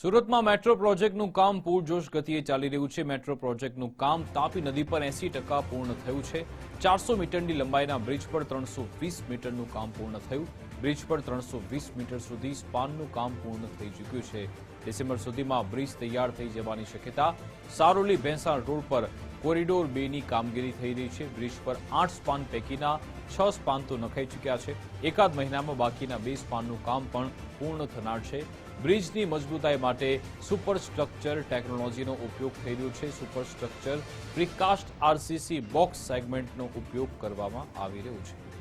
સુરતમાં મેટ્રો પ્રોજેક્ટનું કામ પૂરજોશ ગતિએ ચાલી રહ્યું છે. મેટ્રો પ્રોજેક્ટનું કામ તાપી નદી પર એસી ટકા પૂર્ણ થયું છે. ચારસો મીટરની લંબાઈના બ્રિજ પર ત્રણસો વીસ મીટરનું કામ પૂર્ણ થયું. બ્રિજ પર ત્રણસો વીસ મીટર સુધી સ્પાનનું કામ પૂર્ણ થઈ ચૂક્યું છે. ડિસેમ્બર સુધીમાં બ્રિજ તૈયાર થઈ જવાની શક્યતા સારોલી ભેંસાણ રોડ પર કોરિડોર બેની કામગીરી થઈ રહી છે. બ્રિજ પર આઠ સ્પાન પૈકીના છ સ્પાન તો નખાઈ ચૂક્યા છે. એકાદ મહિનામાં બાકીના બે સ્પાનનું કામ પણ પૂર્ણ થનાર છે. બ્રિજની મજબૂતાઈ માટે સુપર સ્ટ્રક્ચર ટેકનોલોજીનો ઉપયોગ થઈ રહ્યો છે. Super structure precast RCC box સેગમેન્ટનો ઉપયોગ કરવામાં આવી રહ્યો છે.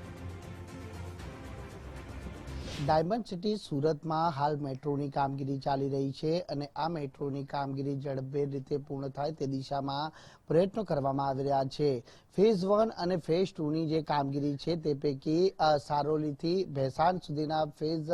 ડાયમંડ સિટી સુરતમાં હાલ મેટ્રોની કામગીરી ચાલી રહી છે અને આ મેટ્રોની કામગીરી ઝડપભેર રીતે પૂર્ણ થાય તે દિશામાં પ્રયત્નો કરવામાં આવી રહ્યા છે. ફેઝ વન અને ફેઝ ટુની જે કામગીરી છે તે પૈકી સારોલીથી ભેસાણ સુધીના ફેઝ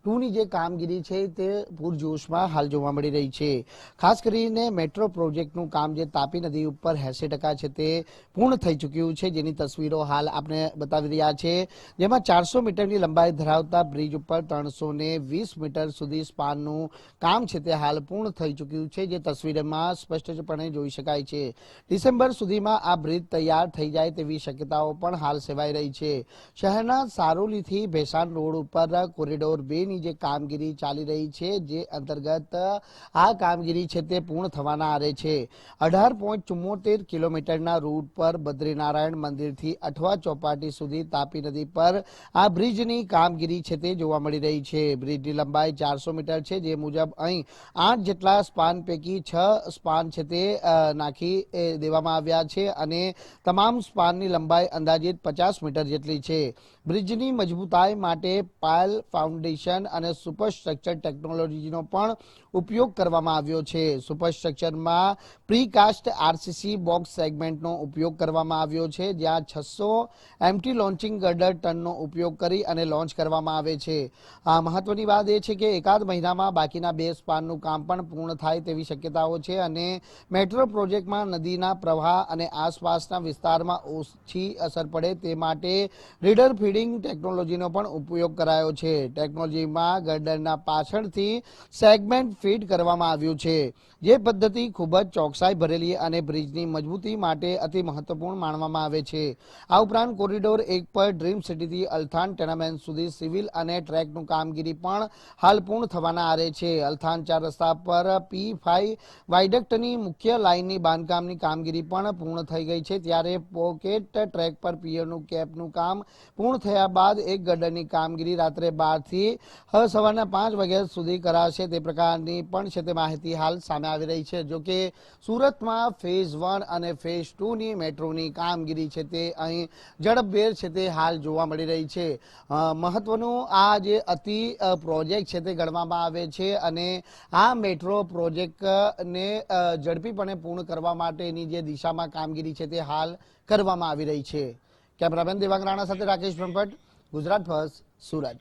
ટુની જે કામગીરી છે તે પૂરજોશમાં હાલ જોવા મળી રહી છે. ખાસ કરીને મેટ્રો પ્રોજેક્ટનું કામ જે તાપી નદી ઉપર એસી ટકા છે તે પૂર્ણ થઈ ચૂક્યું છે, જેની તસવીરો હાલ આપણે બતાવી રહ્યા છે. જેમાં ચારસો મીટરની લંબાઈ ધરાવતા બ્રિજ ઉપર ત્રણસો વીસ મીટર સુધી સ્પાનનું કામ છે તે હાલ પૂર્ણ થઈ ચૂક્યું છે, જે તસવીરમાં સ્પષ્ટપણે જોઈ શકાય છે. ડિસેમ્બર સુધીમાં આ બ્રિજ તૈયાર થઈ જાય તેવી શક્યતાઓ પણ હાલ સેવાઈ રહી છે. શહેરના સારોલીથી ભેસાણ રોડ ઉપર કોરિડોર બે ની જે કામગીરી ચાલી રહી છે, જે અંતર્ગત આ કામગીરી છે તે પૂર્ણ થવાના આરે છે. અઢાર પોઈન્ટ ચુમ્મોતેર કિલોમીટરના રૂટ પર બદ્રીનારાયણ મંદિરથી અઠવા ચોપાટી સુધી તાપી નદી પર આ બ્રિજની કામગીરી છે તે જોવા મળી રહી છે. બ્રિજની લંબાઈ ચારસો મીટર છે. જે મુજબ અહીં આઠ જેટલા સ્પાન પૈકી છ સ્પાન છે તે નાખી દેવામાં આવ્યા છે અને તમામ સ્પાનની લંબાઈ અંદાજિત પચાસ મીટર જેટલી છે. બ્રિજની મજબૂતાઈ માટે પાયલ ફાઉન્ડેશન અને સુપરસ્ટ્રક્ચર ટેકનોલોજીનો પણ ઉપયોગ કરવામાં આવ્યો છે. સુપરસ્ટ્રક્ચરમાં પ્રીકાસ્ટ આરસીસી બોક્સ સેગમેન્ટનો ઉપયોગ કરવામાં આવ્યો છે, જ્યાં છસો એમટી લોન્ચિંગ ગર્ડર ટનનો ઉપયોગ કરી અને લોન્ચ કરવામાં આવે છે. આ મહત્વની વાત એ છે કે એકાદ મહિનામાં બાકીના બે સ્પાનનું કામ પણ પૂર્ણ થાય તેવી શક્યતાઓ છે અને મેટ્રો પ્રોજેક્ટમાં નદીના પ્રવાહ અને આસપાસના વિસ્તારમાં ઓછી અસર પડે તે માટે રીડર ફીડિંગ ટેકનોલોજીનો પણ ઉપયોગ કરાયો છે. ટેકનોલોજીમાં ગર્ડરના પાછળથી સેગમેન્ટ ફીડ કરવામાં આવ્યું છે. જે પદ્ધતિ ખૂબ જ ચોકસાઈ ભરેલી અને બ્રિજની મજબૂતી માટે અતિ મહત્વપૂર્ણ માનવામાં આવે છે. આ ઉપરાંત કોરિડોર એક પર ડ્રીમ સિટીથી અલથાણ ટેનામેન્ટ સુધી સિવિલ અને ટ્રેકનું કામગીરી પણ હાલ પૂર્ણ થવાના આરે છે. અલથાન ચાર રસ્તા પર પી ફાઈવ વાઇડક્ટની મુખ્ય લાઇનની બાંધકામની કામગીરી પણ પૂર્ણ થઈ ગઈ છે. ત્યારે પોકેટ ટ્રેક પર પિયરનું કેપનું કામ પૂર્ણ થયા બાદ એક ગડરની કામગીરી રાત્રે બારથી હવે સવારના પાંચ વાગ્યા સુધી કરાશે. તે પ્રકારની પણ છે તે માહિતી હાલ સામે આવી રહી છે. જોકે સુરતમાં ફેઝ વન અને ફેઝ ટુની મેટ્રોની કામગીરી છે તે અહીં ઝડપભેર છે તે હાલ જોવા મળી રહી છે. મહત્વનું આ જે અતિ પ્રોજેક્ટ છે તે ગણવામાં આવે છે અને આ મેટ્રો પ્રોજેક્ટને ઝડપીપણે પૂર્ણ કરવા માટેની જે દિશામાં કામગીરી છે તે હાલ કરવામાં આવી રહી છે. કેમેરામેન દેવાંગ રાણા સાથે રાકેશ બ્રહ્મભટ્ટ, ગુજરાત ફર્સ્ટ, સુરત.